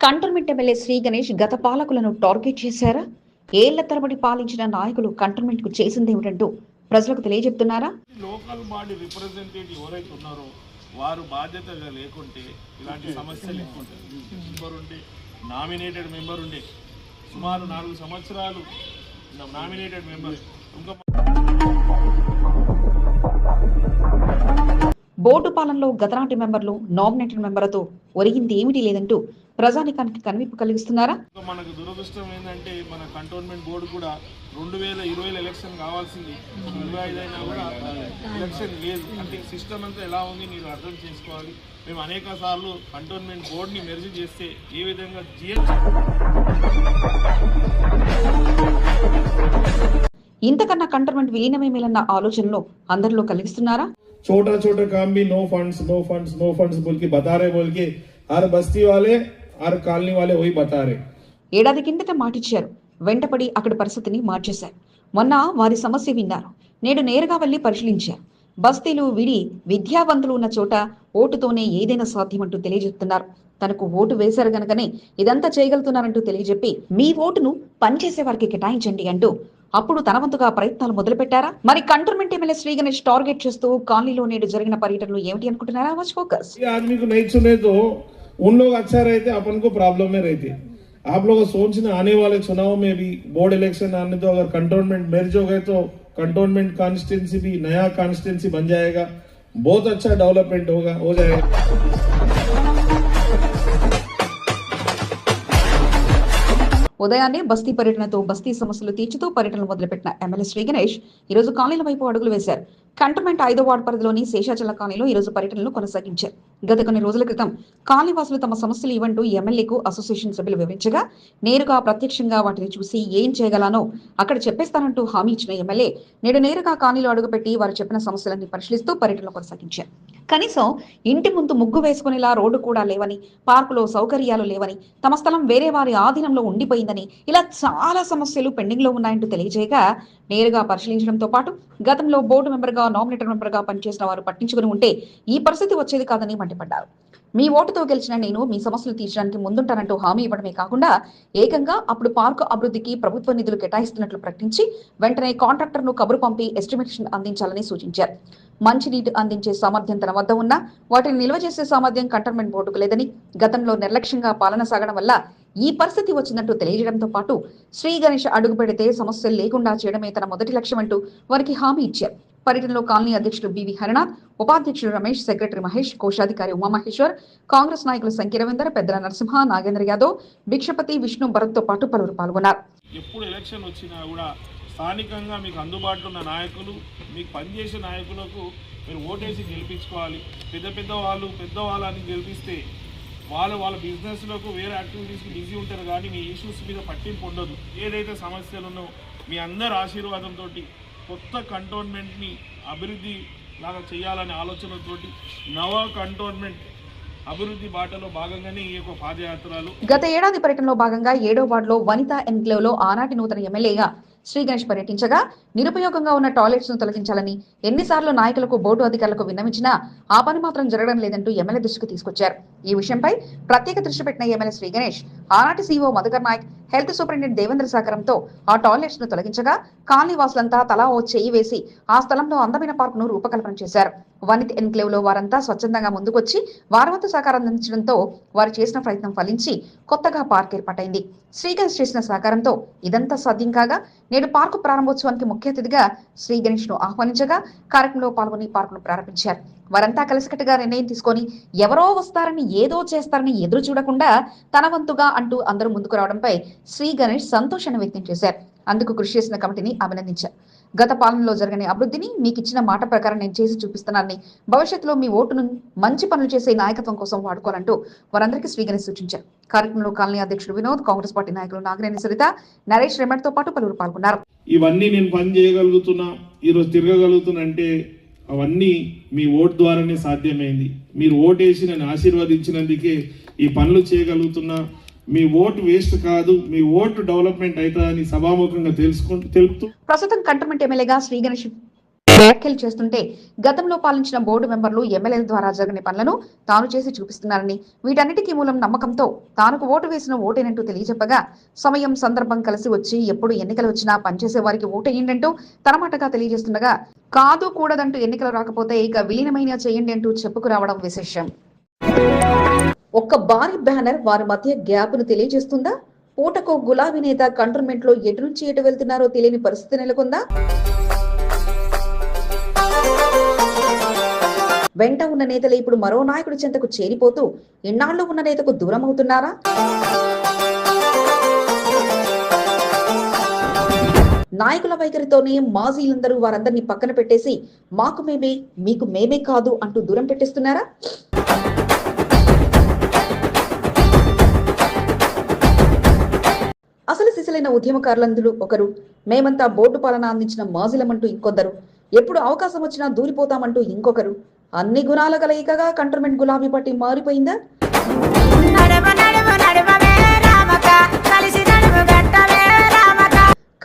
Cantonment MLA Shri Ganesh గత పాలకులను target చేశారా? ఏళ్ళ తరబడి పాలించిన నాయకులు కంటోన్మెంట్కు చేసిందేమిటంటూ ప్రజలకు తెలియజెప్తున్నారా? లోకల్ బాడీ రిప్రజెంటేటివ్ ఎవరైతే ఉన్నారో వారు బాధ్యతగా లేకుంటే ఇలాంటి సమస్యలు ఎక్కువ మెంబర్ ఉండే నామినేటెడ్ మెంబర్ ఉండే సుమారు నాలుగు సంవత్సరాలు నామినేటెడ్ మెంబర్. ఇంకా బోర్డు పాలనలో గతనాటి మెంబర్లు నామినేటెడ్ మెంబర్లతో ఒరిగింది ఏమిటి లేదంటూ ప్రజానికానికి కనువిప్పు కలిగిస్తున్నారా ఇంకా మనకు దురదృష్టం ఏంటంటే మన కంటోన్మెంట్ బోర్డు కూడా రెండు వేల ఇరవైలో ఎలక్షన్ కావాల్సింది ఇరవై ఐదు అయినా కూడా ఎలక్షన్ లేదు అంటే సిస్టమ్ అంతా ఎలా ఉంది మీరు అర్థం చేసుకోవాలి మేము అనేక సార్లు కంటోన్మెంట్ బోర్డుని మెర్జ్ చేస్తే ఏ విధంగా జిహెచ్ ఇంతకన్నా కంటోన్మెంట్ విలీనమేమేలన్న ఆలోచనలో అందరిలో కలిగిస్తున్నారా छोटा छोटा काम भी no funds no funds no funds बोल के बता रहे बोल के हर बस्ती वाले ఆరు కాలనీ వాళ్ళే పోయి బతారే. ఏడాది కిందట మాటిచ్చారు. వెంటపడి అక్కడ పరిస్థితిని మార్చేశారు. మొన్న వారి సమస్య విన్నారు. నేడు నేరుగా వెళ్ళి పరిశీలించారు. బస్తీలు విడి విద్యావంతులు ఉన్న చోట ఓటుతోనే ఏదైనా సాధ్యమంటూ తెలియజెప్తున్నారు. తనకు ఓటు వేశారు గనకనే ఇదంతా చేయగలుగుతున్నారంటూ తెలియజెప్పి మీ ఓటును పనిచేసే వారికి కేటాయించండి అంటూ అప్పుడు తన వంతుగా ప్రయత్నాలు మొదలుపెట్టారా? మరి cantonment MLA Shri Ganesh target చేస్తూ కాలనీలో నేడు జరిగిన పర్యటనలు ఏమిటి అనుకుంటున్నారా? Watch focus. ये आदमी को नहीं चुने तो उन लोग अच्छा रहते अपन को प्रॉब्लम में रहते आप लोग सोचना आने वाले चुनाव में भी बोर्ड इलेक्शन आने तो अगर कंटोनमेंट मेर्ज हो गए तो कंटोनमेंट कॉन्स्टिट्यूंसी भी नया कॉन्स्टिट्यूंसी बन जाएगा बहुत अच्छा डेवलपमेंट होगा हो जाएगा ఉదయాన్నే బస్తీ పర్యటనతో బస్తీ సమస్యలు తీర్చుతూ పర్యటనలు మొదలుపెట్టిన ఎమ్మెల్యే శ్రీ గణేష్ ఈ రోజు కాలనీల వైపు అడుగులు వేశారు కంటోన్మెంట్ ఐదో వార్డు పరిధిలోని శేషాచల కాలనీలో ఈ రోజు పర్యటనలు కొనసాగించారు. గత కొన్ని రోజుల క్రితం కాలనీవాసులు తమ సమస్యలు ఇవ్వంటూ ఎమ్మెల్యేకు అసోసియేషన్ సభ్యులు వివరించగా నేరుగా ప్రత్యక్షంగా వాటిని చూసి ఏం చేయగలనో అక్కడ చెప్పేస్తానంటూ హామీ ఇచ్చిన ఎమ్మెల్యే నేడు నేరుగా కాలనీలో అడుగుపెట్టి వారు చెప్పిన సమస్యలన్నీ పరిశీలిస్తూ పర్యటనలు కొనసాగించారు. కనీసం ఇంటి ముందు ముగ్గు వేసుకునేలా రోడ్డు కూడా లేవని పార్కులో సౌకర్యాలు లేవని తమ స్థలం వేరే వారి ఆధీనంలో ఉండిపోయిందని ఇలా చాలా సమస్యలు పెండింగ్లో ఉన్నాయంటూ తెలియజేయగా నేరుగా పరిశీలించడంతో పాటు గతంలో బోర్డు మెంబర్గా గా నామినేటర్ మెంబర్గా పనిచేసిన వారు పట్టించుకుని ఉంటే ఈ పరిస్థితి వచ్చేది కాదని మండిపడ్డారు. మీ ఓటుతో గెలిచిన నేను మీ సమస్యలు తీర్చడానికి ముందుంటానంటూ హామీ ఇవ్వడమే కాకుండా ఏకంగా అప్పుడు పార్కు అభివృద్ధికి ప్రభుత్వ నిధులు కేటాయిస్తున్నట్లు ప్రకటించి వెంటనే కాంట్రాక్టర్ను కబురు పంపి ఎస్టిమేషన్ అందించాలని సూచించారు. మంచినీటి అందించే సామర్థ్యం తన వద్ద ఉన్నా వాటిని నిల్వ చేసే సామర్థ్యం కంటైన్మెంట్ బోర్డుకు లేదని గతంలో నిర్లక్ష్యంగా పాలన సాగడం వల్ల ఈ పరిస్థితి వచ్చిందంటూ తెలియజేయడంతో పాటు శ్రీ గణేష్ అడుగు పెడితే సమస్యలు లేకుండా చేయడమే తన మొదటి లక్ష్యం అంటూ వారికి హామీ ఇచ్చారు. పర్యటనలో కాలనీ అధ్యక్షుడు బివి హరినాథ్ ఉపాధ్యక్షుడు రమేష్ సెక్రటరీ మహేష్ కోశాధికారి ఉమామహేశ్వర్ కాంగ్రెస్ నాయకులు సంఖ్య రవీందర్ పెద్దల నరసింహ నాగేంద్ర యాదవ్ భిక్షపతి విష్ణు భరత్తో పాటు పలువురు పాల్గొన్నారు. ఎప్పుడు ఎలక్షన్ వచ్చినా కూడా స్థానికంగా మీకు అందుబాటులో ఉన్న నాయకులు మీకు పనిచేసే నాయకులకు మీరు ఓటేసి గెలిపించుకోవాలి. పెద్ద పెద్ద వాళ్ళు పెద్ద వాళ్ళని గెలిపిస్తే వాళ్ళు వాళ్ళ బిజినెస్లకు వేరే యాక్టివిటీస్కి బిజీ ఉంటారు. కానీ మీ ఇష్యూస్ మీద పట్టింపు ఉండదు. ఏదైతే సమస్యలు ఉన్నో మీ అందరి ఆశీర్వాదంతో కొత్త కంటోన్మెంట్ని అభివృద్ధి లాగా చేయాలనే ఆలోచనతోటి నవ కంటోన్మెంట్ అభివృద్ధి బాటలో భాగంగానే ఈ యొక్క పాదయాత్రలు గత ఏడాది పర్యటనలో భాగంగా ఏడో వార్డులో వనితా ఎన్క్లేవ్లో ఆనాటి నూతన ఎమ్మెల్యేగా శ్రీ గణేష్ పర్యటించగా నిరుపయోగంగా ఉన్న టాయిలెట్స్ను తొలగించాలని ఎన్నిసార్లు నాయకులకు బోర్డు అధికారులకు విన్నవించినా ఆ పని మాత్రం జరగడం లేదంటూ ఎమ్మెల్యే దృష్టికి తీసుకొచ్చారు. ఈ విషయంపై ప్రత్యేక దృష్టి పెట్టిన ఎమ్మెల్యే శ్రీ గణేష్ ఆనాటి CO Madhukar Nayak health superintendent Devendra సహకారంతో ఆ టాయిలెట్స్ను తొలగించగా కాలనీ వాసులంతా తలా ఓ చేయి వేసి ఆ స్థలంలో అందమైన పార్కును రూపకల్పన చేశారు. వనిత్ ఎన్క్లేవ్లో వారంతా స్వచ్ఛందంగా ముందుకొచ్చి వారి వంతు సహకారం అందించడంతో వారు చేసిన ప్రయత్నం ఫలించి కొత్తగా పార్క్ ఏర్పాటైంది. శ్రీగణేష్ చేసిన సహకారంతో ఇదంతా సాధ్యం కాగా నేడు పార్కు ప్రారంభోత్సవానికి ముఖ్య అతిథిగా శ్రీగణేష్ను ఆహ్వానించగా కార్యక్రమంలో పాల్గొని పార్కును ప్రారంభించారు. వారంతా కలిసికట్టుగా నిర్ణయం తీసుకొని ఎవరో వస్తారని ఏదో చేస్తారని ఎదురు చూడకుండా తన వంతుగా అంటూ అందరూ ముందుకు రావడంపై శ్రీ గణేష్ సంతోషాన్ని వ్యక్తం చేశారు. అందుకు కృషి చేసిన కమిటీని అభినందించారు. గత పాలనలో జరగని అభివృద్ధిని మీకు ఇచ్చిన మాట ప్రకారం నేను చేసి చూపిస్తున్నానని భవిష్యత్తులో మీ ఓటును మంచి పనులు చేసే నాయకత్వం కోసం వాడుకోవాలంటూ వారందరికీ శ్రీగణి సూచించారు. కార్యక్రమంలో కాలనీ అధ్యక్షుడు వినోద్ కాంగ్రెస్ పార్టీ నాయకులు నాగరేణి సరిత నరేష్ రెమడ్తో పాటు పలువురు పాల్గొన్నారు. ఇవన్నీ నేను పని చేయగలుగుతున్నా ఈరోజు తిరగగలుగుతున్నా అంటే అవన్నీ మీ ఓటు ద్వారానే సాధ్యమైంది. మీరు ఓటేసి నన్ను ఆశీర్వదించినందుకే ఈ పనులు చేయగలుగుతున్నా. మీ ఓటు వేస్ట్ కాదు మీ ఓటు డెవలప్మెంట్ అవుతుందని సభాముఖంగా తెలుసుకుంటూ తెలుపుతూ. ప్రస్తుతం కంటోన్మెంట్ ఎమ్మెల్యేగా శ్రీ గణేష్ వ్యాఖ్యలు చేస్తుంటే గతంలో పాలించిన బోర్డు మెంబర్లు ఎమ్మెల్యేల ద్వారా జరిగిన పనులను తాను చేసి చూపిస్తున్నారని. వీటన్నిటికీ మూలం నమ్మకంతో తానుకు ఓటు వేసిన ఓటేనంటూ తెలియజెప్పగా సమయం సందర్భం కలిసి వచ్చి ఎప్పుడు ఎన్నికలు వచ్చినా పనిచేసే వారికి ఓటేయండి తన మాటగా తెలియజేస్తుండగా కాదు కూడదంటూ ఎన్నికలు రాకపోతే ఇక విలీనమైన చేయండి అంటూ చెప్పుకురావడం విశేషం. ఒక్క భారీ బ్యానర్ వారి మధ్య గ్యాప్ను తెలియజేస్తుందా? పూటకు గులాబీ నేత కంటోన్మెంట్లో ఎటు నుంచి ఎటు వెళ్తున్నారో తెలియని పరిస్థితి నెలకొందా? వెంట ఉన్న నేతలు ఇప్పుడు మరో నాయకుడి చెంతకు చేరిపోతూ ఇన్నాళ్ళు ఉన్న నేతకు దూరం అవుతున్నారా? నాయకుల వైఖరితోనే మాజీలందరూ వారందరినీ పక్కన పెట్టేసి మాకు మేమే మీకు మేమే కాదు అంటూ దూరం పెట్టేస్తున్నారా? అసలు ఉద్యమకారులందరూ ఒకరు. మేమంతా బోర్డు పాలన అందించిన మాజులమంటూ ఇంకొందరు. ఎప్పుడు అవకాశం వచ్చినా దూరిపోతామంటూ ఇంకొకరు. అన్ని గుణాల కలయికగా కంటోన్మెంట్ గులాబీ పార్టీ మారిపోయిందా?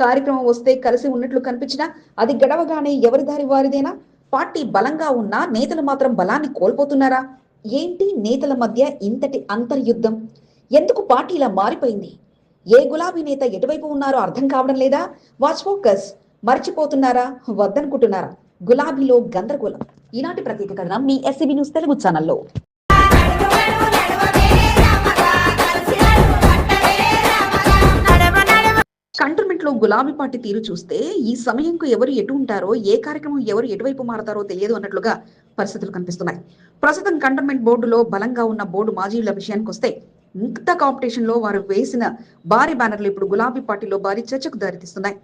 కార్యక్రమం వస్తే కలిసి ఉన్నట్లు కనిపించినా అది గడవగానే ఎవరి దారి వారిదేనా? పార్టీ బలంగా ఉన్నా నేతలు మాత్రం బలాన్ని కోల్పోతున్నారా? ఏంటి నేతల మధ్య ఇంతటి అంతర్యుద్ధం? ఎందుకు పార్టీ ఇలా మారిపోయింది? ఏ గులాబీ నేత ఎటువైపు ఉన్నారో అర్థం కావడం లేదా? Watch focus మర్చిపోతున్నారా? వద్దనుకుంటున్నారా? గులాబీలో గందరగోళం. ఈనాటి ప్రత్యేక కథనం మీ ఎస్సీబీ న్యూస్ తెలుగు ఛానల్లో. నడవ కంటోన్మెంట్లో గులాబీ పార్టీ తీరు చూస్తే ఈ సమయంకు ఎవరు ఎటు ఉంటారో ఏ కార్యక్రమం ఎవరు ఎటువైపు మారతారో తెలియదు అన్నట్లుగా పరిస్థితులు కనిపిస్తున్నాయి. ప్రస్తుతం కంటోన్మెంట్ బోర్డులో బలంగా ఉన్న బోర్డు మాజీల విషయానికి వస్తే ముక్త కాంపిటీషన్లో వారు వేసిన భారీ బ్యానర్లు ఇప్పుడు గులాబీ పార్టీలో భారీ చర్చకు దారితీస్తున్నాయి.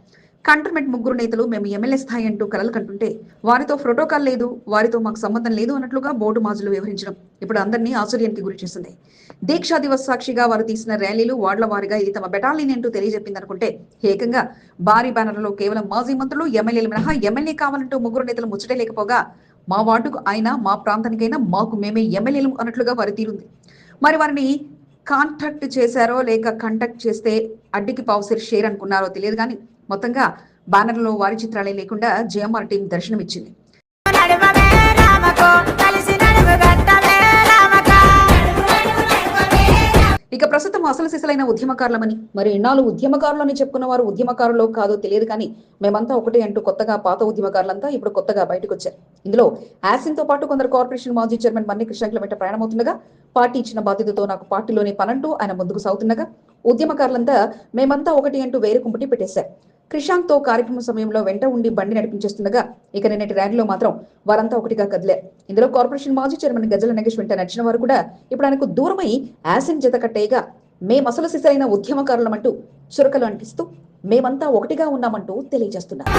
కంటర్మెంట్ ముగ్గురు నేతలు మేము ఎమ్మెల్యే స్థాయి అంటూ కలలు కంటుంటే వారితో ప్రోటోకాల్ లేదు వారితో మాకు సంబంధం లేదు అన్నట్లుగా బోర్డు మాజులు వ్యవహరించడం ఇప్పుడు అందరినీ ఆశ్చర్యానికి గురి చేసింది. దీక్షా దివస్ సాక్షిగా వారు తీసిన ర్యాలీలు వార్డుల వారిగా ఇది తమ బెటాలియన్ అంటూ తెలియజెప్పింది అనుకుంటే ఏకంగా భారీ బ్యానర్లో కేవలం మాజీ మంత్రులు ఎమ్మెల్యేలు మినహా ఎమ్మెల్యే కావాలంటూ ముగ్గురు నేతలు ముచ్చటే లేకపోగా మా వార్డుకు అయినా మా ప్రాంతానికైనా మాకు మేమే ఎమ్మెల్యేలు అన్నట్లుగా వారి తీరుంది. మరి వారిని కాంటాక్ట్ చేశారో లేక కాంటాక్ట్ చేస్తే అడ్డికి పావుసేరు షేర్ అనుకున్నారో తెలియదు కానీ మొత్తంగా బ్యానర్లో వారి చిత్రాలే లేకుండా జేఎంఆర్ టీం దర్శనమిచ్చింది. ఇక ప్రస్తుతం అసలు సిసలైన ఉద్యమకారులమని మరి ఎన్నాళ్ళు ఉద్యమకారులని చెప్పుకున్న వారు ఉద్యమకారులో కాదో తెలియదు కానీ మేమంతా ఒకటే అంటూ కొత్తగా పాత ఉద్యమకారులంతా ఇప్పుడు కొత్తగా బయటకు వచ్చారు ఇందులో యాసిన్తో పాటు కొందరు కార్పొరేషన్ మాజీ చైర్మన్ మన్ని కృష్ణ వెంట ప్రయాణమవుతుండగా పార్టీ ఇచ్చిన బాధ్యతతో నాకు పార్టీలోనే పనంటూ ఆయన ముందుకు సాగుతుండగా ఉద్యమకారులంతా మేమంతా ఒకటి అంటూ వేరే కుంపటి పెట్టేశారు. క్రిషాంక్తో కార్యక్రమం సమయంలో వెంట ఉండి బండి నడిపించేస్తుండగా ఇక నిన్నటి ర్యాలీలో మాత్రం వారంతా ఒకటిగా కదిలే. ఇందులో కార్పొరేషన్ మాజీ చైర్మన్ గజల నగేష్ వెంట నడిచిన వారు కూడా ఇప్పుడు ఆయనకు దూరమై యాసిన్ జత కట్టేయగా మేమసలు అసలు సిసలైన ఉద్యమకారులమంటూ చురకలు అంటిస్తూ మేమంతా ఒకటిగా ఉన్నామంటూ తెలియజేస్తున్నారు.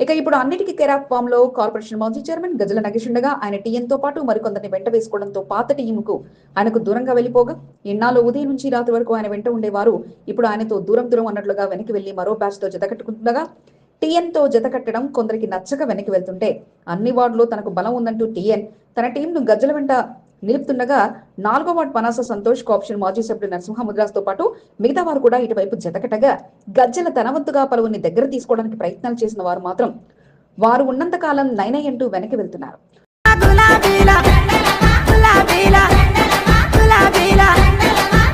ఇక ఇప్పుడు అన్నిటికీ కేరాఫ్ ఫామ్లో కార్పొరేషన్ మాజీ చైర్మన్ గజల నగేష్ ఉండగా ఆయన టీఎం తో పాటు మరికొందరిని వెంట వేసుకోవడంతో పాత టీంకు ఆయనకు దూరంగా వెళ్ళిపోగా ఇన్నాళ్ళు ఉదయం నుంచి రాత్రి వరకు ఆయన వెంట ఉండేవారు. ఇప్పుడు ఆయనతో దూరం దూరం అన్నట్లుగా వెనక్కి వెళ్ళి మరో బ్యాచ్తో జతకట్టుకుంటుండగా టీఎన్తో జత కట్టడం కొందరికి నచ్చక వెనక్కి వెళ్తుంటే అన్ని వార్డులో తనకు బలం ఉందంటూ టీఎన్ తన టీంను గజ్జల వెంట నిలుపుతుండగా నాలుగో వార్డు పనాస సంతోష్ కోఆప్షన్ మాజీ సభ్యుడు నరసింహ తో పాటు మిగతా వారు కూడా ఇటువైపు జతకటగా గజ్జల తనవంతుగా పలువురిని దగ్గర తీసుకోవడానికి ప్రయత్నాలు చేసిన వారు మాత్రం వారు ఉన్నంత కాలం నైనై అంటూ వెనక్కి వెళ్తున్నారు.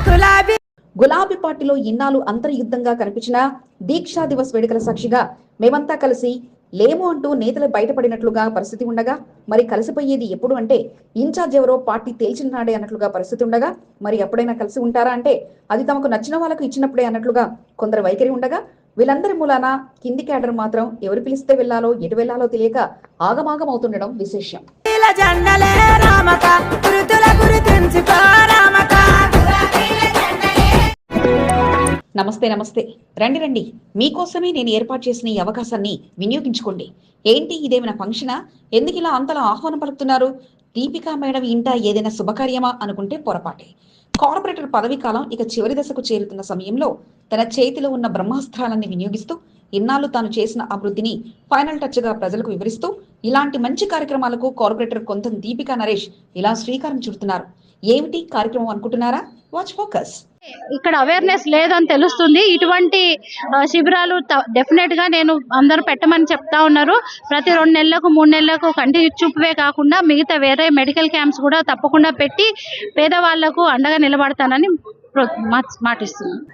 గులాబీ గులాబీ పార్టీలో ఇన్నాళ్ళు అంతర్యుద్ధంగా కనిపించిన దీక్షా దివస్ వేడుకల సాక్షిగా మేమంతా కలిసి లేము అంటూ నేతలు బయటపడినట్లుగా పరిస్థితి ఉండగా మరి కలిసిపోయేది ఎప్పుడు అంటే ఇన్ఛార్జ్ ఎవరో పార్టీ తేల్చిన నాడే అన్నట్లుగా పరిస్థితి ఉండగా మరి ఎప్పుడైనా కలిసి ఉంటారా అంటే అది తమకు నచ్చిన వాళ్ళకు ఇచ్చినప్పుడే అన్నట్లుగా కొందరు వైఖరి ఉండగా వీళ్ళందరి మూలాన కింది క్యాడర్ మాత్రం ఎవరు పిలిస్తే వెళ్ళాలో ఎటు వెళ్ళాలో తెలియక ఆగమాగం అవుతుండడం విశేషం. నమస్తే నమస్తే. రండి రండి. మీకోసమే నేను ఏర్పాటు చేసిన ఈ అవకాశాన్ని వినియోగించుకోండి. ఏంటి? ఇదేమైనా ఫంక్షనా? ఎందుకు ఇలా అంతలా ఆహ్వానం పలుకుతున్నారు? దీపికా మేడం ఇంట ఏదైనా శుభకార్యమా అనుకుంటే పొరపాటే. కార్పొరేటర్ పదవీ కాలం ఇక చివరి దశకు చేరుతున్న సమయంలో తన చేతిలో ఉన్న బ్రహ్మాస్త్రాలన్నీ వినియోగిస్తూ ఇన్నాళ్ళు తాను చేసిన అభివృద్ధిని ఫైనల్ టచ్గా ప్రజలకు వివరిస్తూ ఇలాంటి మంచి కార్యక్రమాలకు కార్పొరేటర్ కొంత దీపికా నరేష్ ఇలా శ్రీకారం చుడుతున్నారు. ఏమిటి? కార్యక్రమం అనుకుంటున్నారా? Watch focus. ఇక్కడ అవేర్నెస్ లేదని తెలుస్తుంది. ఇటువంటి శిబిరాలు డెఫినెట్గా నేను అందరూ పెట్టమని చెప్తా ఉన్నారు. ప్రతి రెండు నెలలకు మూడు నెలలకు కంటి చూపువే కాకుండా మిగతా వేరే మెడికల్ క్యాంప్స్ కూడా తప్పకుండా పెట్టి పేదవాళ్ళకు అండగా నిలబడతానని ప్రో-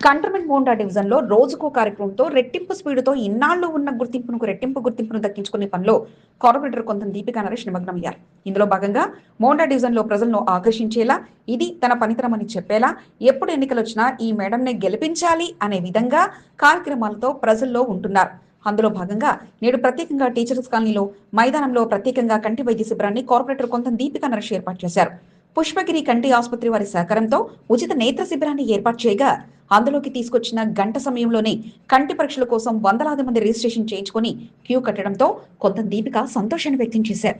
కంటర్మెంట్ మోండా డివిజన్లో రోజుకో కార్యక్రమంతో రెట్టింపు స్పీడ్తో ఇన్నాళ్ళు ఉన్న గుర్తింపును రెట్టింపు గుర్తింపును దక్కించుకునే పనిలో కార్పొరేటర్ కొంత దీపికా నరేష్ నిమగ్నమయ్యారు. ఇందులో భాగంగా మోండా డివిజన్లో ప్రజలను ఆకర్షించేలా ఇది తన పనితనమని చెప్పేలా ఎప్పుడు ఎన్నికలు వచ్చినా ఈ మేడంనే గెలిపించాలి అనే విధంగా కార్యక్రమాలతో ప్రజల్లో ఉంటున్నారు. అందులో భాగంగా నేడు ప్రత్యేకంగా టీచర్స్ కాలనీలో మైదానంలో ప్రత్యేకంగా కంటి వైద్య శిబిరాన్ని కార్పొరేటర్ కొంత దీపిక నరేష్ ఏర్పాటు చేశారు. పుష్పగిరి కంటి ఆసుపత్రి వారి సహకారంతో ఉచిత నేత్ర శిబిరాన్ని ఏర్పాటు చేయగా అందులోకి తీసుకొచ్చిన గంట సమయంలోనే కంటి పరీక్షల కోసం వందలాది మంది రిజిస్ట్రేషన్ చేయించుకొని క్యూ కట్టడంతో కొంత దీపిక సంతోషాన్ని వ్యక్తం చేశారు.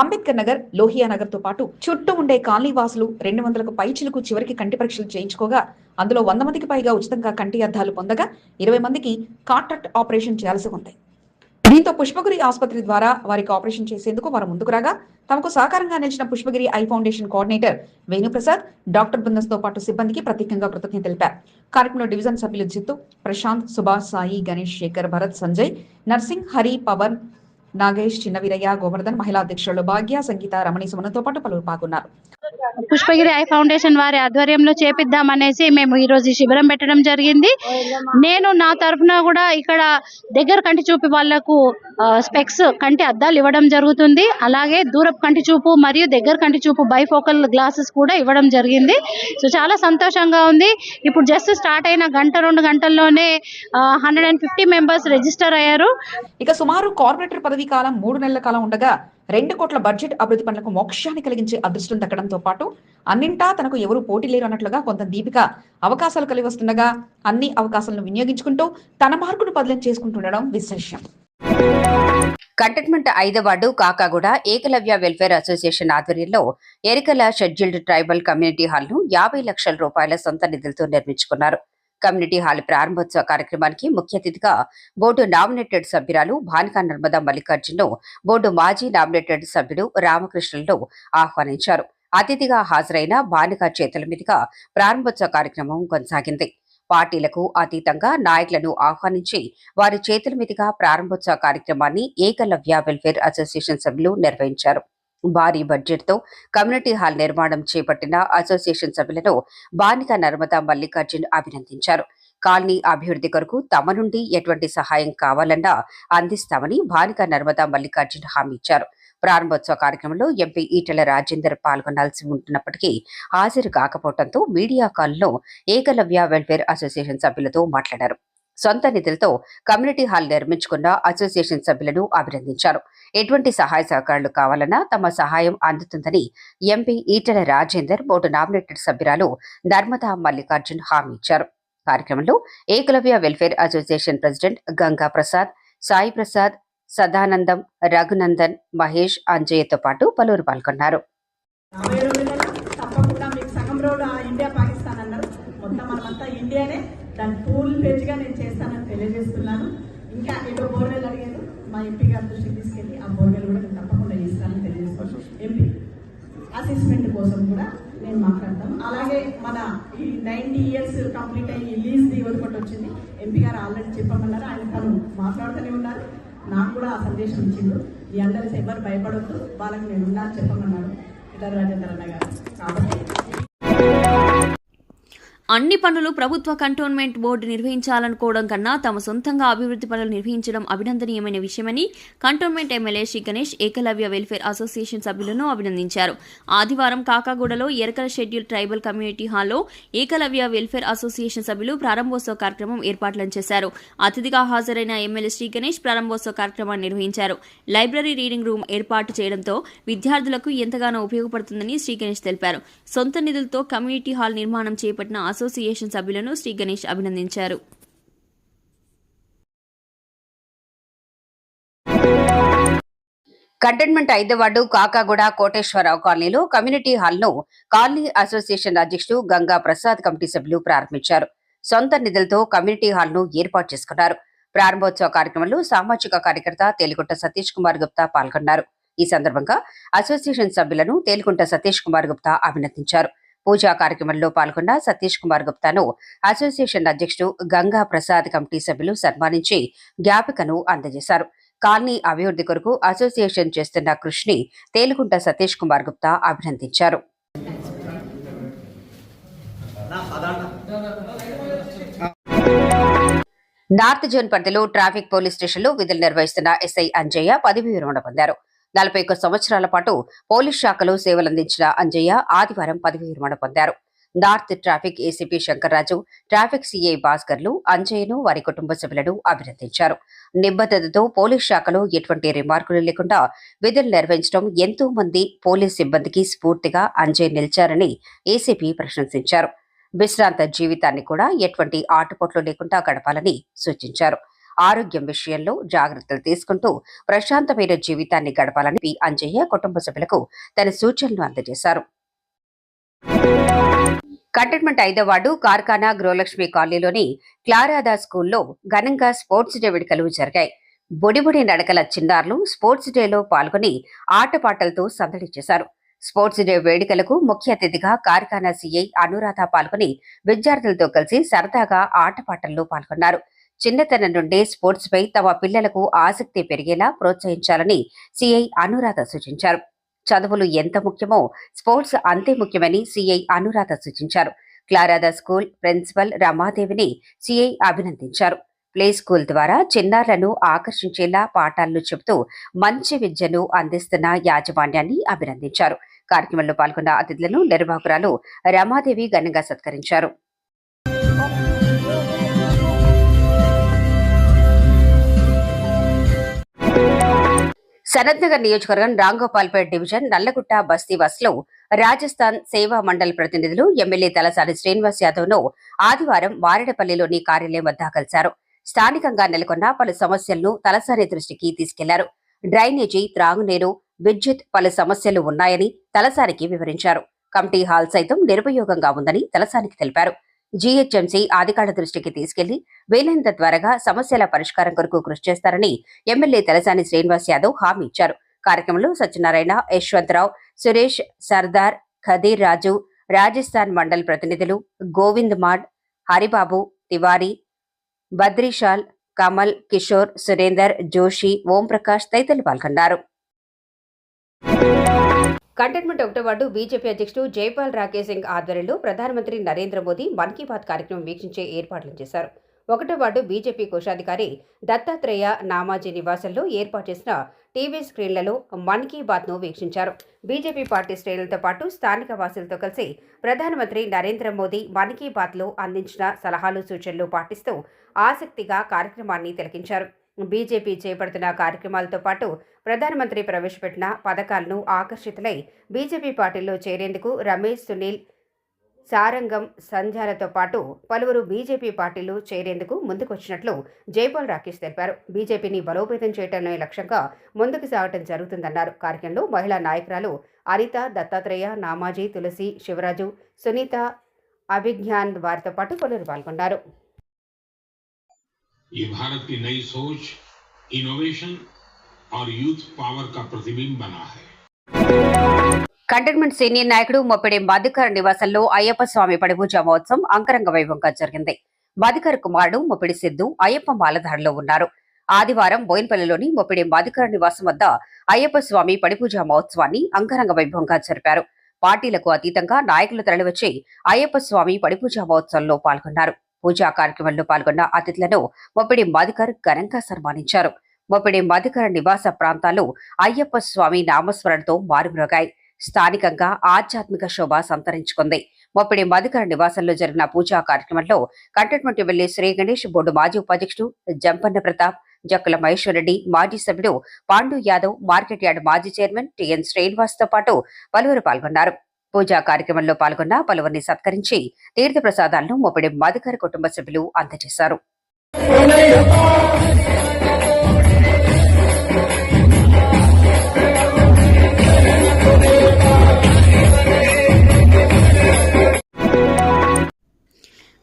అంబేద్కర్ నగర్ లోహియా నగర్తో పాటు చుట్టూ ఉండే కాలనీ వాసులు రెండు వందలకు పైచిలకు చివరికి కంటి పరీక్షలు చేయించుకోగా అందులో వంద మందికి పైగా ఉచితంగా కంటి అద్దాలు పొందగా ఇరవై మందికి కాంట్రాక్ట్ ఆపరేషన్ చేయాల్సి ఉంది. దీంతో పుష్పగిరి ఆసుపత్రి ద్వారా వారికి ఆపరేషన్ చేసేందుకు వారు ముందుకు రాగా తమకు సహకారంగా నిలిచిన Pushpagiri eye foundation coordinator Venuprasad doctor బృందంతో పాటు సిబ్బందికి ప్రత్యేకంగా కృతజ్ఞత తెలిపారు. కార్యక్రమంలో డివిజన్ సభ్యులు జిత్తు ప్రశాంత్ సుభాష్ సాయి గణేష్ శేఖర్ భరత్ సంజయ్ నర్సింగ్ హరి పవన్ నాగేష్ చిన్నవీరయ్య గోవర్ధన్ మహిళా అధ్యక్షులు భాగ్య సంగీత రమణి సుమనతో పాటు పలువురు పాల్గొన్నారు. పుష్పగిరి ఐ ఫౌండేషన్ వారి ఆధ్వర్యంలో చేపిద్దామనేసి మేము ఈ రోజు శిబిరం పెట్టడం జరిగింది. నేను నా తరఫున కూడా ఇక్కడ దగ్గర కంటి చూపు వాళ్ళకు స్పెక్స్ కంటి అద్దాలు ఇవ్వడం జరుగుతుంది. అలాగే దూరపు కంటి చూపు మరియు దగ్గర కంటి చూపు బైఫోకల్ గ్లాసెస్ కూడా ఇవ్వడం జరిగింది. సో చాలా సంతోషంగా ఉంది. ఇప్పుడు జస్ట్ స్టార్ట్ అయిన గంట రెండు గంటల్లోనే hundred and fifty members register అయ్యారు. ఇక సుమారు కార్పొరేటర్ పదవీ కాలం మూడు నెలల కాలం ఉండగా రెండు కోట్ల బడ్జెట్ అభివృద్ధి పనులకు మోక్షాన్ని కలిగించే అదృష్టం దక్కడంతో పాటు అన్నింటా తనకు ఎవరు పోటీ లేరు అన్నట్లుగా కొంత దీపిక అవకాశాలు కలిగి వస్తుండగా అన్ని అవకాశాలను వినియోగించుకుంటూ తన మార్కును బదిలీ చేసుకుంటుండడం విశేషం. కంటైన్మెంట్ ఐదో ward Kakaguda Ekalavya welfare association ఆధ్వర్యంలో ఎరికల షెడ్యూల్డ్ ట్రైబల్ కమ్యూనిటీ హాల్ను యాభై లక్షల రూపాయల సొంత నిధులతో నిర్మించుకున్నారు. కమ్యూనిటీ హాల్ ప్రారంభోత్సవ కార్యక్రమానికి ముఖ్య అతిథిగా బోర్డు నామినేటెడ్ సభ్యురాలు భానికా నర్మదా మల్లికార్జున్ బోర్డు మాజీ నామినేటెడ్ సభ్యుడు రామకృష్ణులను ఆహ్వానించారు. అతిథిగా హాజరైన బానిక చేతుల మీదుగా ప్రారంభోత్సవ కార్యక్రమం కొనసాగింది. పార్టీలకు అతీతంగా నాయకులను ఆహ్వానించి వారి చేతుల మీదుగా ప్రారంభోత్సవ కార్యక్రమాన్ని ఏకలవ్య వెల్ఫేర్ అసోసియేషన్ సభ్యులు నిర్వహించారు. భారీ బడ్జెట్తో కమ్యూనిటీ హాల్ నిర్మాణం చేపట్టిన అసోసియేషన్ సభ్యులను బానిక నర్మదా మల్లికార్జున్ అభినందించారు. కాలనీ అభివృద్ధి కొరకు తమ నుండి ఎటువంటి సహాయం కావాలన్నా అందిస్తామని బానిక నర్మదా మల్లికార్జున్ హామీ ఇచ్చారు. ప్రారంభోత్సవ కార్యక్రమంలో ఎంపీ ఈటెల రాజేందర్ పాల్గొనాల్సి ఉంటున్నప్పటికీ హాజరు కాకపోవడంతో మీడియా కాల్లో ఏకలవ్య వెల్ఫేర్ అసోసియేషన్ సభ్యులతో మాట్లాడారు. సొంత నిధులతో కమ్యూనిటీ హాల్ నిర్మించుకున్న అసోసియేషన్ సభ్యులను అభినందించారు. ఎటువంటి సహాయ సహకారాలు కావాలన్నా తమ సహాయం అందుతుందని MP Etela Rajender board nominated సభ్యురాలు నర్మదా మల్లికార్జున్ హామీ ఇచ్చారు. కార్యక్రమంలో Ekalavya welfare association president Ganga Prasad Sai Prasad Sadanandam Raghunandan Mahesh అంజయ్యతో పాటు పలువురు పాల్గొన్నారు. ఇండియా పాకిస్తాన్ అన్నారు. మొత్తం మనమంతా ఇండియానే దాని ఫుల్ పేజ్గా నేను చేస్తానని తెలియజేస్తున్నాను. ఇంకా ఏదో బోర్వెల్ అడిగారు. మా ఎంపీ గారి దృష్టికి తీసుకెళ్ళి ఆ బోర్వెల్ కూడా నేను తప్పకుండా ఇస్తానని తెలియజేస్తాను ఎంపీ అసెస్మెంట్ కోసం కూడా నేను మాట్లాడతాను. అలాగే మన ఈ నైన్టీ ఇయర్స్ కంప్లీట్ అయ్యి లీజ్ ది ఒకటి వచ్చింది. ఎంపీ గారు ఆల్రెడీ చెప్పమన్నారు. ఆయన తను మాట్లాడుతూనే ఉన్నారు. నాకు కూడా ఆ సందేశం ఇచ్చిండు. మీ అందరి ఎవరు భయపడొద్దు. వాళ్ళకి నేను ఉన్నారు చెప్పమన్నారు ఇతర రాజేంద్ర అన్న గారు కాబట్టి అన్ని పనులు ప్రభుత్వ కంటోన్మెంట్ బోర్డు నిర్వహించాలనుకోవడం కన్నా తమ సొంతంగా అభివృద్ధి పనులు నిర్వహించడం అభినందనీయమైన విషయమని cantonment MLA Shri Ganesh Ekalavya welfare association సభ్యులను అభినందించారు. ఆదివారం కాకాగూడలో ఎరకల షెడ్యూల్ ట్రైబల్ కమ్యూనిటీ హాల్లో ఏకలవ్య వెల్ఫేర్ అసోసియేషన్ సభ్యులు ప్రారంభోత్సవ కార్యక్రమం ఏర్పాట్లను చేశారు. అతిథిగా హాజరైన ఎమ్మెల్యే శ్రీ గణేష్ ప్రారంభోత్సవ కార్యక్రమాన్ని నిర్వహించారు. లైబ్రరీ రీడింగ్ రూమ్ ఏర్పాటు చేయడంతో విద్యార్థులకు ఎంతగానో ఉపయోగపడుతుందని శ్రీ గణేష్ తెలిపారు. సొంత నిధులతో కమ్యూనిటీ హాల్ నిర్మాణం చేపట్టిన అసోసియేషన్ సభ్యులను శ్రీ గణేష్ అభినందించారు. కంటైన్మెంట్ ఐదో వార్డు కాకాగూడ కోటేశ్వరరావు కాలనీలో కమ్యూనిటీ హాల్ను కాలనీ అసోసియేషన్ అధ్యక్షుడు గంగా ప్రసాద్ కమిటీ సభ్యులు ప్రారంభించారు. సొంత నిధులతో కమ్యూనిటీ హాల్ను ఏర్పాటు చేసుకున్నారు. ప్రారంభోత్సవ కార్యక్రమంలో సామాజిక కార్యకర్త తేలిగుంట సతీష్ కుమార్ గుప్తా పాల్గొన్నారు. ఈ సందర్భంగా అసోసియేషన్ సభ్యులను తేలిగుంట సతీష్ కుమార్ గుప్తా అభినందించారు. పూజా కార్యక్రమంలో పాల్గొన్న సతీష్ కుమార్ గుప్తాను. అసోసియేషన్ అధ్యక్షుడు గంగా ప్రసాద్ కమిటీ సభ్యులు సన్మానించి జ్ఞాపికను అందజేశారు. కాలనీ అభివృద్ధి కొరకు అసోసియేషన్ చేస్తున్న కృషిని తేలుకుంట సతీష్ కుమార్ గుప్తా అభినందించారు. నార్త్ జోన్ పరిధిలో ట్రాఫిక్ పోలీస్ స్టేషన్లో విధులు నిర్వహిస్తున్న ఎస్ఐ అంజయ్య పదవి విరమణ పొందారు. నలభై ఒక్క సంవత్సరాల పాటు పోలీస్ శాఖలో సేవలందించిన అంజయ్య ఆదివారం పదవి విరమణ పొందారు. North traffic ACP Shankarraju traffic CI భాస్కర్లు అంజయ్యను వారి కుటుంబ సభ్యులను అభినందించారు. నిబద్ధతతో పోలీస్ శాఖలో ఎటువంటి రిమార్కులు లేకుండా విధులు నిర్వహించడం ఎంతో మంది పోలీస్ సిబ్బందికి స్ఫూర్తిగా అంజయ్ నిలిచారని ఏసీపీ ప్రశంసించారు. విశ్రాంత జీవితాన్ని కూడా ఎటువంటి ఆటుపోట్లు లేకుండా గడపాలని సూచించారు. ఆరోగ్యం విషయంలో జాగ్రత్తలు తీసుకుంటూ ప్రశాంతమైన జీవితాన్ని గడపాలని పి. అంజయ్య కుటుంబ సభ్యులకు తన సూచనలు అందజేశారు. కంటైన్మెంట్ ఐదో వార్డు కార్ఖానా గృహలక్ష్మి కాలనీలోని క్లారాదా స్కూల్లో ఘనంగా స్పోర్ట్స్ డే వేడుకలు జరిగాయి. బొడిబొడి నడకల చిన్నారులు స్పోర్ట్స్ డేలో పాల్గొని ఆటపాటలతో సందడి చేశారు. స్పోర్ట్స్ డే వేడుకలకు ముఖ్య అతిథిగా కార్ఖానా సీఐ అనురాధ పాల్గొని విద్యార్థులతో కలిసి సరదాగా ఆటపాటల్లో పాల్గొన్నారు. చిన్నతనం నుండే స్పోర్ట్స్ పై తమ పిల్లలకు ఆసక్తి పెరిగేలా ప్రోత్సహించాలని సిఐ అనురాధ సూచించారు. చదువులు ఎంత ముఖ్యమో స్పోర్ట్స్ అంతే ముఖ్యమని సిఐ అనురాధ సూచించారు. క్లారాదా స్కూల్ ప్రిన్సిపల్ రమాదేవిని సిఐ అభినందించారు. ప్లే స్కూల్ ద్వారా చిన్నారులను ఆకర్షించేలా పాఠాలను చెబుతూ మంచి విద్యను అందిస్తున్న యాజమాన్యాన్ని అభినందించారు. కార్యక్రమంలో పాల్గొన్న అతిథులను నిర్వాహకురాలు రమాదేవి ఘనంగా సత్కరించారు. సనత్ నగర్ నియోజకవర్గం రాంగోపాల్పేట్ డివిజన్ నల్లగుట్ట బస్తీ బస్లో రాజస్థాన్ సేవా మండల్ ప్రతినిధులు ఎమ్మెల్యే తలసాని శ్రీనివాస్ యాదవ్ను ఆదివారం వారెడపల్లిలోని కార్యాలయం వద్ద కలిశారు. స్థానికంగా నెలకొన్న పలు సమస్యలను తలసాని దృష్టికి తీసుకెళ్ళారు. డ్రైనేజీ త్రాగునీరు విద్యుత్ పలు సమస్యలు ఉన్నాయని తలసానికి వివరించారు. కమిటీ హాల్ సైతం నిరుపయోగంగా ఉందని తలసానికి తెలిపారు. జీహెచ్ఎంసీ అధికారుల దృష్టికి తీసుకెళ్ళి వీలైనంత త్వరగా సమస్యల పరిష్కారం కొరకు కృషి చేస్తారని ఎమ్మెల్యే తలసాని శ్రీనివాస్ యాదవ్ హామీ ఇచ్చారు. కార్యక్రమంలో సత్యనారాయణ యశ్వంతరావు సురేష్ సర్దార్ ఖదీర్ రాజు రాజస్థాన్ మండల్ ప్రతినిధులు గోవింద్ మాడ్ హరిబాబు తివారీ బద్రీషాల్ కమల్ కిషోర్ సురేందర్ జోషి ఓంప్రకాష్ తదితరులు పాల్గొన్నారు. కంటైన్మెంట్ ఒకటో వార్డు బీజేపీ అధ్యక్షుడు జైపాల్ రాకేష్ సింగ్ ఆధ్వర్యంలో ప్రధానమంత్రి నరేంద్ర మోదీ మన్ కీ బాత్ కార్యక్రమం వీక్షించే ఏర్పాట్లు చేశారు. ఒకటో వార్డు బీజేపీ కోశాధికారి దత్తాత్రేయ నామాజీ నివాసంలో ఏర్పాటు చేసిన టీవీ స్క్రీన్లలో మన్ కీ బాత్ను వీక్షించారు. బీజేపీ పార్టీ శ్రేణులతో పాటు స్థానిక వాసులతో కలిసి ప్రధానమంత్రి నరేంద్ర మోదీ మన్ కీ బాత్లో అందించిన సలహాలు సూచనలు పాటిస్తూ ఆసక్తిగా కార్యక్రమాన్ని తిలకించారు. బీజేపీ చేపడుతున్న కార్యక్రమాలతో పాటు ప్రధానమంత్రి ప్రవేశపెట్టిన పథకాలను ఆకర్షితులై బీజేపీ పార్టీలో చేరేందుకు రమేష్ సునీల్ సారంగం సంధ్యాలతో పాటు పలువురు బీజేపీ పార్టీలు చేరేందుకు ముందుకొచ్చినట్లు జైపాల్ రాకేష్ తెలిపారు. బీజేపీని బలోపేతం చేయటమే లక్ష్యంగా ముందుకు సాగటం జరుగుతుందన్నారు. కార్యక్రమంలో మహిళా నాయకురాలు అనిత దత్తాత్రేయ నామాజీ తులసి శివరాజు సునీత అభిజ్ఞాన్ వారితో పాటు పలువురు పాల్గొన్నారు. ఈ భారత్ నై సోచ్ ఇన్నోవేషన్ और यूथ पावर का प्रतिबिंब बना है కంటైన్మెంట్ సీనియర్ నాయకుడు మొప్పిడి మధుకర్ నివాసంలో అయ్యప్ప స్వామి పడిపూజ మహోత్సవం అంగరంగ వైభవంగా జరిగింది మధుకర్ కుమారుడు మొప్పిడి సిద్ధు అయ్యప్ప మాలధారలో ఉన్నారు ఆదివారం బోయిన్పల్లిలోని మొప్పిడి మధుకర్ నివాసం వద్ద అయ్యప్ప స్వామి పడిపూజ మహోత్సవాన్ని అంగరంగ వైభవంగా జరిపారు పార్టీలకు అతీతంగా నాయకులు తరలివచ్చి అయ్యప్ప స్వామి పడిపూజ మహోత్సవంలో పాల్గొన్నారు పూజా కార్యక్రమంలో పాల్గొన్న అతిథులను మొప్పిడి మధుకర్ ఘనంగా సన్మానించారు మొప్పిడి మధుకర నివాస ప్రాంతాలు అయ్యప్ప స్వామి నామస్మరణతో మారుమ్రోగాయి. స్థానికంగా ఆధ్యాత్మిక శోభ సంతరించుకుంది. మొప్పిడి మధుకర నివాసంలో జరిగిన పూజా కార్యక్రమంలో కంటైన్మెంట్ వెళ్ళి శ్రీ గణేష్ బోర్డు మాజీ ఉపాధ్యక్షుడు జంపన్న ప్రతాప్ జక్కుల మహేశ్వరరెడ్డి మాజీ సభ్యుడు పాండు యాదవ్ మార్కెట్ యార్డ్ మాజీ చైర్మన్ టిఎన్ శ్రీనివాస్తో పాటు పలువురు పాల్గొన్నారు. పూజా కార్యక్రమంలో పాల్గొన్న పలువురిని సత్కరించి తీర్థప్రసాదాలను మొప్పిడి మధుకర కుటుంబ సభ్యులు అందజేశారు.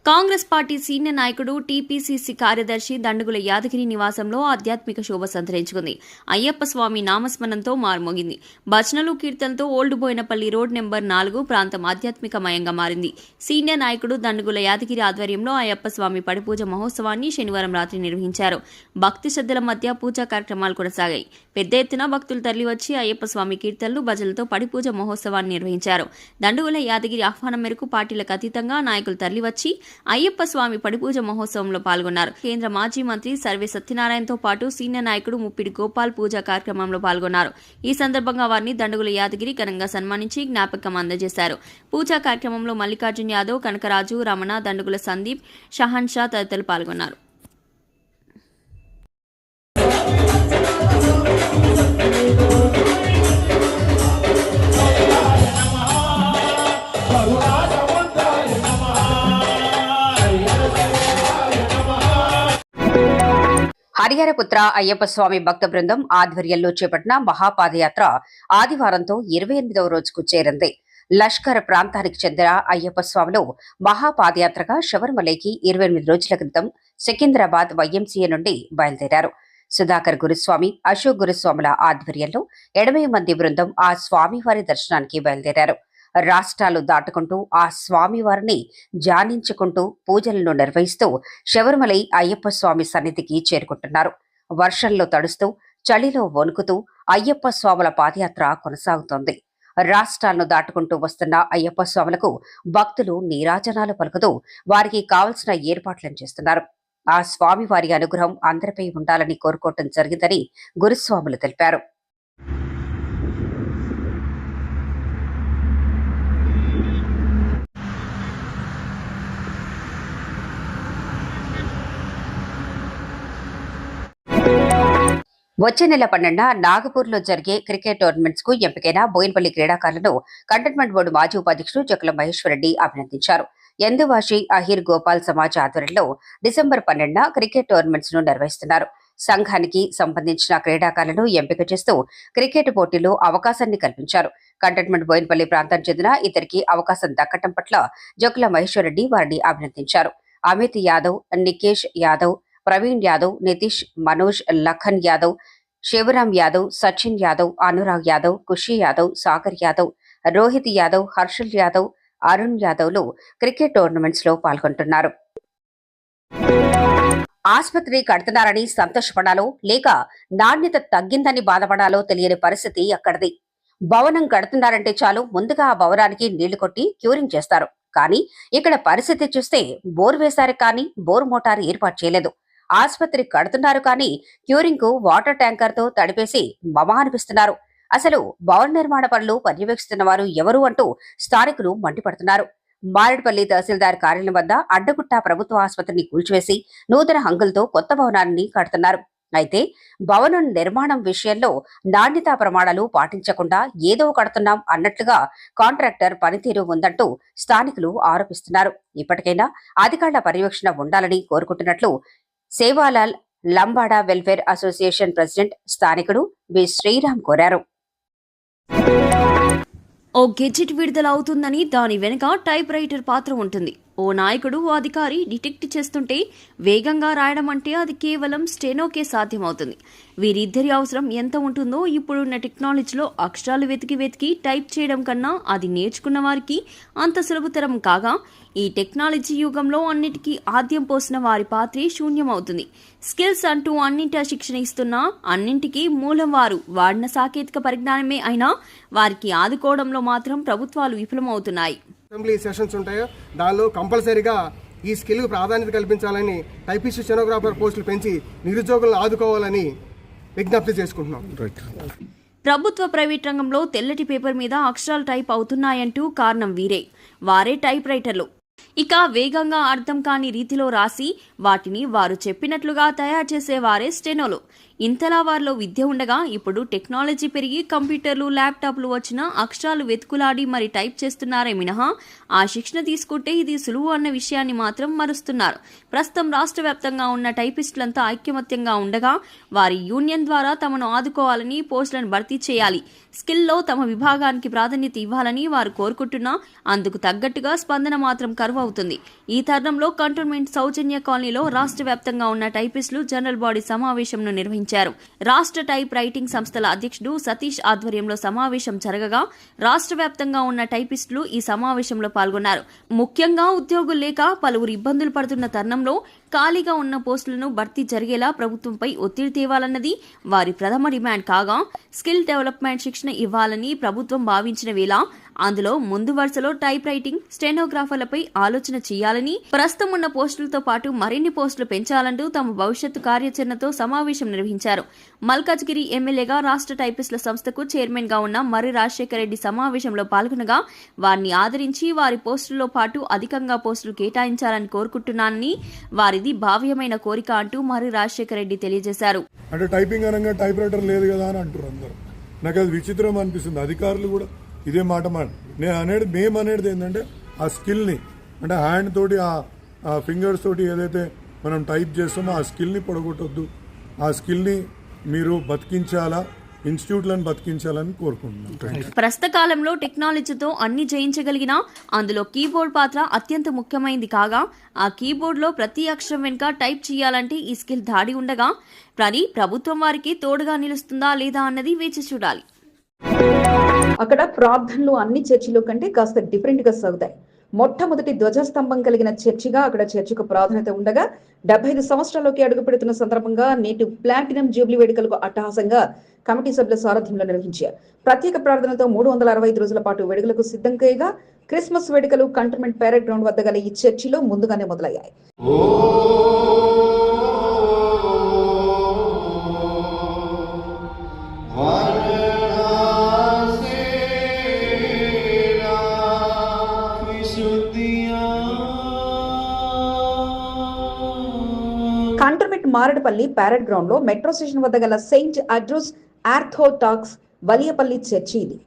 కాంగ్రెస్ పార్టీ సీనియర్ నాయకుడు టీపీసీసీ కార్యదర్శి దండుగుల యాదగిరి నివాసంలో ఆధ్యాత్మిక శోభ సంతరించుకుంది. అయ్యప్ప స్వామి నామస్మరణంతో మారుమోగింది. భజనలు కీర్తనతో ఓల్డ్ బోయినపల్లి రోడ్ నెంబర్ నాలుగు ప్రాంతం ఆధ్యాత్మికమయంగా మారింది. సీనియర్ నాయకుడు దండుగుల యాదగిరి ఆధ్వర్యంలో అయ్యప్ప స్వామి పడిపూజ మహోత్సవాన్ని శనివారం రాత్రి నిర్వహించారు. భక్తి శ్రద్ధల మధ్య పూజా కార్యక్రమాలు కొనసాగాయి. పెద్ద ఎత్తున భక్తులు తరలివచ్చి అయ్యప్ప స్వామి కీర్తనలు భజనలతో పడిపూజ మహోత్సవాన్ని నిర్వహించారు. దండుగుల యాదగిరి ఆహ్వానం మేరకు పార్టీలకు అతీతంగా నాయకులు తరలివచ్చి అయ్యప్ప స్వామి పడిపూజ మహోత్సవంలో పాల్గొన్నారు. కేంద్ర మాజీ మంత్రి సర్వే సత్యనారాయణతో పాటు సీనియర్ నాయకుడు ముప్పిడి గోపాల్ పూజా కార్యక్రమంలో పాల్గొన్నారు. ఈ సందర్భంగా వారిని దండుగుల యాదగిరి ఘనంగా సన్మానించి జ్ఞాపకం అందజేశారు. పూజా కార్యక్రమంలో మల్లికార్జున యాదవ్ కనకరాజు రమణ దండుగుల సందీప్ షహన్ షా తదితరులు పాల్గొన్నారు. హరిహరపుత్ర అయ్యప్ప స్వామి భక్త బృందం ఆధ్వర్యంలో చేపట్టిన మహాపాదయాత్ర ఆదివారంతో ఇరవై ఎనిమిదవ రోజుకు చేరింది. లష్కర్ ప్రాంతానికి చెందిన అయ్యప్ప స్వామిలో మహాపాదయాత్రగా శబరిమలైకి ఇరవై ఎనిమిది రోజుల క్రితం సికింద్రాబాద్ వైఎంసీఏ నుండి బయలుదేరారు. సుధాకర్ గురుస్వామి అశోక్ గురుస్వాముల ఆధ్వర్యంలో ఎనభై మంది బృందం ఆ స్వామివారి దర్శనానికి బయలుదేరారు. రాష్ట్రాలు దాటుకుంటూ ఆ స్వామివారిని ధ్యానించుకుంటూ పూజలను నిర్వహిస్తూ శబరిమలై అయ్యప్ప స్వామి సన్నిధికి చేరుకుంటున్నారు. వర్షంలో తడుస్తూ చలిలో వణుకుతూ అయ్యప్ప స్వాముల పాదయాత్ర కొనసాగుతోంది. రాష్ట్రాలను దాటుకుంటూ వస్తున్న అయ్యప్ప స్వాములకు భక్తులు నీరాజనాలు పలుకుతూ వారికి కావలసిన ఏర్పాట్లను చేస్తున్నారు. ఆ స్వామి వారి అనుగ్రహం అందరిపై ఉండాలని కోరుకోవటం జరిగిందని గురుస్వాములు తెలిపారు. వచ్చే నెల పన్నెండున నాగపూర్లో జరిగే క్రికెట్ టోర్నమెంట్స్కు ఎంపికైన బోయినపల్లి క్రీడాకారులను కంటైన్మెంట్ బోర్డు మాజీ ఉపాధ్యక్షుడు చెక్కుల మహేశ్వరరెడ్డి అభినందించారు. ఎందువాషి అహిర్ గోపాల్ సమాజ్ ఆధ్వర్యంలో డిసెంబర్ పన్నెండున క్రికెట్ టోర్నమెంట్స్ను నిర్వహిస్తున్నారు. సంఘానికి సంబంధించిన క్రీడాకారులను ఎంపిక చేస్తూ క్రికెట్ పోటీలో అవకాశాన్ని కల్పించారు. కంటైన్మెంట్ బోయినపల్లి ప్రాంతానికి చెందిన ఇద్దరికి అవకాశం దక్కటం పట్ల జొక్కుల మహేశ్వరరెడ్డి వారిని అభినందించారు. అమిత్ యాదవ్ నికేష్ యాదవ్ ప్రవీణ్ యాదవ్ నితీష్ మనోజ్ లఖన్ యాదవ్ శివరాం యాదవ్ సచిన్ యాదవ్ అనురాగ్ యాదవ్ ఖుషి యాదవ్ సాగర్ యాదవ్ రోహిత్ యాదవ్ హర్షల్ యాదవ్ అరుణ్ యాదవ్లు క్రికెట్ టోర్నమెంట్స్లో పాల్గొంటున్నారు. ఆసుపత్రి కడుతున్నారని సంతోషపడాలో లేక నాణ్యత తగ్గిందని బాధపడాలో తెలియని పరిస్థితి అక్కడిది. భవనం కడుతున్నారంటే చాలు ముందుగా ఆ భవనానికి నీళ్ళు కొట్టి క్యూరింగ్ చేస్తారు. కానీ ఇక్కడ పరిస్థితి చూస్తే బోర్ వేశారు కానీ బోర్ మోటార్ ఏర్పాటు చేయలేదు. ఆసుపత్రి కడుతున్నారు కానీ క్యూరింగ్కు వాటర్ ట్యాంకర్తో తడిపేసి మమా అనిపిస్తున్నారు. అసలు భవన నిర్మాణ పనులు పర్యవేక్షిస్తున్న వారు ఎవరు అంటూ స్థానికులు మండిపడుతున్నారు. మారేడుపల్లి తహసీల్దార్ కార్యాలయం వద్ద అడ్డగుట్ట ప్రభుత్వ ఆసుపత్రిని కూల్చివేసి నూతన హంగులతో కొత్త భవనాన్ని కడుతున్నారు. అయితే భవనం నిర్మాణం విషయంలో నాణ్యతా ప్రమాణాలు పాటించకుండా ఏదో కడుతున్నాం అన్నట్లుగా కాంట్రాక్టర్ పనితీరు ఉందంటూ స్థానికులు ఆరోపిస్తున్నారు. ఇప్పటికైనా అధికారుల పర్యవేక్షణ ఉండాలని కోరుకుంటున్నట్లు Sevalal Lambada welfare association president స్థానికుడు V Sriram కోరారు. ఓ గెజిట్ విడుదల అవుతుందని దాని వెనుక టైప్ రైటర్ పాత్ర ఉంటుంది. ఓ నాయకుడు ఓ అధికారి డిటెక్ట్ చేస్తుంటే వేగంగా రాయడం అంటే అది కేవలం స్టెనోకే సాధ్యమవుతుంది. వీరిద్దరి అవసరం ఎంత ఉంటుందో ఇప్పుడున్న టెక్నాలజీలో అక్షరాలు వెతికి వెతికి టైప్ చేయడం కన్నా అది నేర్చుకున్న వారికి అంత సులభతరం కాగా ఈ టెక్నాలజీ యుగంలో అన్నిటికీ ఆద్యం పోసిన వారి పాత్రే శూన్యమవుతుంది. స్కిల్స్ అంటూ అన్నింటా శిక్షణ ఇస్తున్నా అన్నింటికీ మూలం వారు వాడిన సాంకేతిక పరిజ్ఞానమే అయినా వారికి ఆదుకోవడంలో మాత్రం ప్రభుత్వాలు విఫలమవుతున్నాయి. అసెంబ్లీ సెషన్స్ ఉంటాయో దానిలో కంపల్సరీగా ఈ స్కిల్ ప్రాధాన్యత కల్పించాలని టైపిస్ట్ స్టెనోగ్రాఫర్ పోస్టులు పెంచి నిరుద్యోగులను ఆదుకోవాలని విజ్ఞప్తి చేసుకుంటున్నాం. ప్రభుత్వ ప్రైవేట్ రంగంలో తెల్లటి పేపర్ మీద అక్షరాలు టైప్ అవుతున్నాయంటూ కారణం వీరే. వారే టైప్ రైటర్లు ఇక వేగంగా అర్థం కాని రీతిలో రాసి వాటిని వారు చెప్పినట్లుగా తయారు చేసేవారే స్టెనోలు. ఇంతలా వారిలో విద్య ఉండగా ఇప్పుడు టెక్నాలజీ పెరిగి కంప్యూటర్లు ల్యాప్టాప్లు వచ్చిన అక్షరాలు వెతుకులాడి మరి టైప్ చేస్తున్నారే మినహా. ఆ శిక్షణ తీసుకుంటే ఇది సులువు అన్న విషయాన్ని మాత్రం మరుస్తున్నారు. ప్రస్తుతం రాష్ట్ర వ్యాప్తంగా ఉన్న టైపిస్టులంతా ఐక్యమత్యంగా ఉండగా వారి యూనియన్ ద్వారా తమను ఆదుకోవాలని పోస్టులను భర్తీ చేయాలి. స్కిల్లో తమ విభాగానికి ప్రాధాన్యత ఇవ్వాలని వారు కోరుకుంటున్నా అందుకు తగ్గట్టుగా స్పందన మాత్రం కరువు అవుతుంది ఈ తరుణంలో కంటోన్మెంట్ సౌజన్య కాలనీలో రాష్ట్ర వ్యాప్తంగా ఉన్న టైపిస్టులు జనరల్ బాడీ సమావేశంను నిర్వహించారు. రాష్ట్ర టైప్ రైటింగ్ సంస్థల అధ్యక్షుడు సతీష్ ఆధ్వర్యంలో సమావేశం జరగగా రాష్ట్ర వ్యాప్తంగా ఉన్న టైపిస్టులు ఈ సమావేశంలో పాల్గొన్నారు. ముఖ్యంగా ఉద్యోగులు లేక పలువురు ఇబ్బందులు పడుతున్న తరుణంలో ఖాళీగా ఉన్న పోస్టులను భర్తీ జరిగేలా ప్రభుత్వంపై ఒత్తిడి తేవాలన్నది వారి ప్రథమ డిమాండ్ కాగా స్కిల్ డెవలప్మెంట్ శిక్షణ ఇవ్వాలని ప్రభుత్వం భావించిన వేళ అందులో ముందు వరుసలో టైప్ రైటింగ్ స్టెనోగ్రాఫర్లపై ఆలోచన చేయాలని ప్రస్తుతం ఉన్న పోస్టులతో పాటు మరిన్ని పోస్టులు పెంచాలంటూ తమ భవిష్యత్తు కార్యాచరణతో సమావేశం నిర్వహించారు. మల్కాజ్గిరి ఎమ్మెల్యేగా రాష్ట్ర టైపిస్టుల సంస్థకు చైర్మన్గా ఉన్న మర్రి రాజశేఖర రెడ్డి సమావేశంలో పాల్గొనగా వారిని ఆదరించి వారి పోస్టుల్లో పాటు అధికంగా పోస్టులు కేటాయించాలని కోరుకుంటున్నానని వారి వారిది భావ్యమైన కోరిక అంటూ మరి రాజశేఖర రెడ్డి తెలియజేశారు. అంటే టైపింగ్ అనగా టైప్ రైటర్ లేదు కదా అని అంటారు అందరు. నాకు అది విచిత్రం అనిపిస్తుంది. అధికారులు కూడా ఇదే మాట మాట నేను అనేది మేము అనేది ఏంటంటే ఆ స్కిల్ని అంటే హ్యాండ్ తోటి ఆ ఫింగర్స్ తోటి ఏదైతే మనం టైప్ చేస్తామో ఆ స్కిల్ని పొడగొట్టొద్దు. ఆ స్కిల్ని మీరు బతికించాలా? ఇన్స్టిట్యూట్లను బతికించాలని కోరుకుంటున్నాను. ప్రస్తుత కాలంలో టెక్నాలజీతో అన్ని జయించగలిగిన అందులో కీబోర్డ్ పాత్ర అత్యంత ముఖ్యమైనది కాగా ఆ కీబోర్డ్లో ప్రతి అక్షరం వెనుక టైప్ చేయాలంటే ఈ స్కిల్ దాడి ఉండగా కానీ ప్రభుత్వం వారికి తోడుగా నిలుస్తుందా లేదా అన్నది వేచి చూడాలి. అక్కడ ప్రార్థనలు అన్ని చర్చిలో కంటే కాస్త డిఫరెంట్గా సాగుతాయి. మొట్టమొదటి ధ్వజస్తంభం కలిగిన చర్చిగా అక్కడ చర్చికు ప్రాధాన్యత ఉండగా డెబ్బై ఐదు సంవత్సరాల్లోకి అడుగు పెడుతున్న సందర్భంగా నేటి ప్లాటినం జూబ్లీ వేడుకలకు అట్టహాసంగా కమిటీ సభ్యుల సారథ్యంలో నిర్వహించారు. ప్రత్యేక ప్రార్థనతో మూడు వందల అరవై ఐదు రోజుల పాటు వేడుకలకు సిద్ధం కాయగా క్రిస్మస్ వేడుకలు కంటోన్మెంట్ ప్యారెడ్ గ్రౌండ్ వద్ద గల ఈ చర్చిలో ముందుగానే మొదలయ్యాయి. మారడపల్లి ప్యారెడ్ గ్రౌండ్లో మెట్రో స్టేషన్ వద్ద గల సెయింట్ అడ్రూస్ ఆర్థోటాక్స్ వలియపల్లి చర్చి ఇది.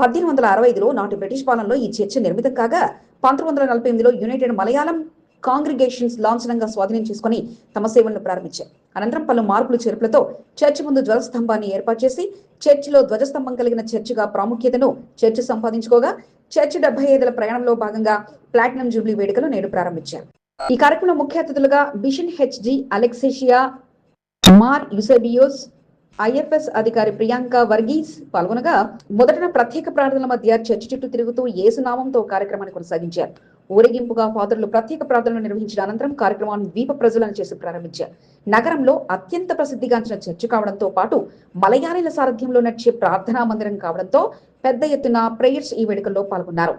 పద్దెనిమిది వందల అరవై ఐదులో నాటి బ్రిటిష్ పాలనలో ఈ చర్చి నిర్మితం కాగా పంతొమ్మిది వందల నలభై ఎనిమిదిలో యునైటెడ్ మలయాళం కాంగ్రిగేషన్స్ లాంఛనంగా స్వాధీనం చేసుకుని తమ సేవలను ప్రారంభించారు. అనంతరం పలు మార్పులు చేర్పులతో చర్చి ముందు ధ్వజస్తంభాన్ని ఏర్పాటు చేసి చర్చిలో ధ్వజస్తంభం కలిగిన చర్చిగా ప్రాముఖ్యతను చర్చి సంపాదించుకోగా చర్చి డెబ్బై ఐదుల ప్రయాణంలో భాగంగా ప్లాటినం జూబ్లీ వేడుకలు నేడు ప్రారంభించారు. ఈ కార్యక్రమంలో ముఖ్య అతిథులుగా బిషన్ హెచ్జి అలెక్సేషియా మార్ యుసెబియోస్ ఐఎఫ్ఎస్ అధికారి ప్రియాంక వర్గీస్ పాల్గొనగా మొదటన ప్రత్యేక ప్రార్థనల మధ్య చర్చి చుట్టూ తిరుగుతూ ఏసునామంతో కార్యక్రమాన్ని కొనసాగించారు. ఊరేగింపుగా ఫాదర్లు ప్రత్యేక ప్రార్థనలు నిర్వహించిన అనంతరం కార్యక్రమాన్ని ద్వీప ప్రజలను చేసి ప్రారంభించారు. నగరంలో అత్యంత ప్రసిద్ధిగాంచిన చర్చి కావడంతో పాటు మలయాళీల సారథ్యంలో నడిచే ప్రార్థనా మందిరం కావడంతో పెద్ద ఎత్తున ప్రేయర్స్ ఈ వేడుకల్లో పాల్గొన్నారు.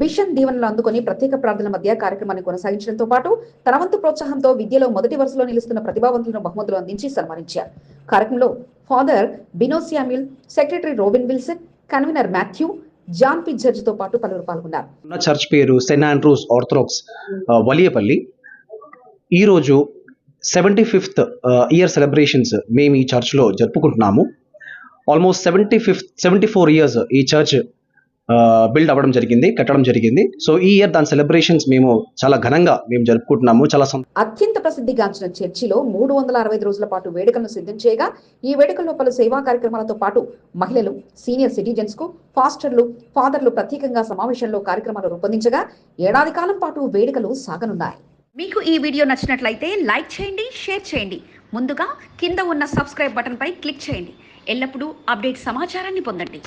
బిషన్ దీవెనలు అందుకుని ప్రత్యేక ప్రార్థనల మధ్య కార్యక్రమాన్ని కొనసాగించడంతో పాటు తన వంతు ప్రోత్సాహంతో విద్యలో మొదటి వరుసలో నిలుస్తున్న ప్రతిభావంతులను బహుమతులు అందించి సన్మానించారు. కార్యక్రమంలో father బినోసియామిల్ secretary Robin Wilson convener Matthew John P జడ్జితో పాటు పలువురు పాల్గొన్నారు. చర్చ్ పేరు సెయింట్ ఆండ్రూస్ ఆర్థోడాక్స్ వలియపల్లి. ఈరోజు సెవెంటీ ఫిఫ్త్ ఇయర్ సెలబ్రేషన్స్ మేము ఈ చర్చ్లో జరుపుకుంటున్నాము. Almost seventy fifth seventy four years ఈ చర్చ్ బిల్డ్ అవ్వడం జరిగింది కట్టడం జరిగింది. సో ఈ ఇయర్ దాని సెలబ్రేషన్స్ మేము చాలా ఘనంగా మేము జరుపుకుంటున్నాము. చాలా అత్యంత ప్రసిద్ధిగాంచిన చర్చిలో మూడు వందల అరవై ఐదు రోజుల పాటు వేడుకలను సిద్ధం చేయగా ఈ వేడుకల్లో పలు సేవా కార్యక్రమాలతో పాటు మహిళలు సీనియర్ సిటిజన్స్కు ఫాస్టర్లు ఫాదర్లు ప్రత్యేకంగా సమావేశంలో కార్యక్రమాలు రూపొందించగా ఏడాది కాలం పాటు వేడుకలు సాగనున్నాయి. మీకు ఈ వీడియో నచ్చినట్లయితే లైక్ చేయండి షేర్ చేయండి. ముందుగా కింద ఉన్న సబ్స్క్రైబ్ బటన్ పై క్లిక్ చేయండి. ఎల్లప్పుడూ అప్డేట్ సమాచారాన్ని పొందండి.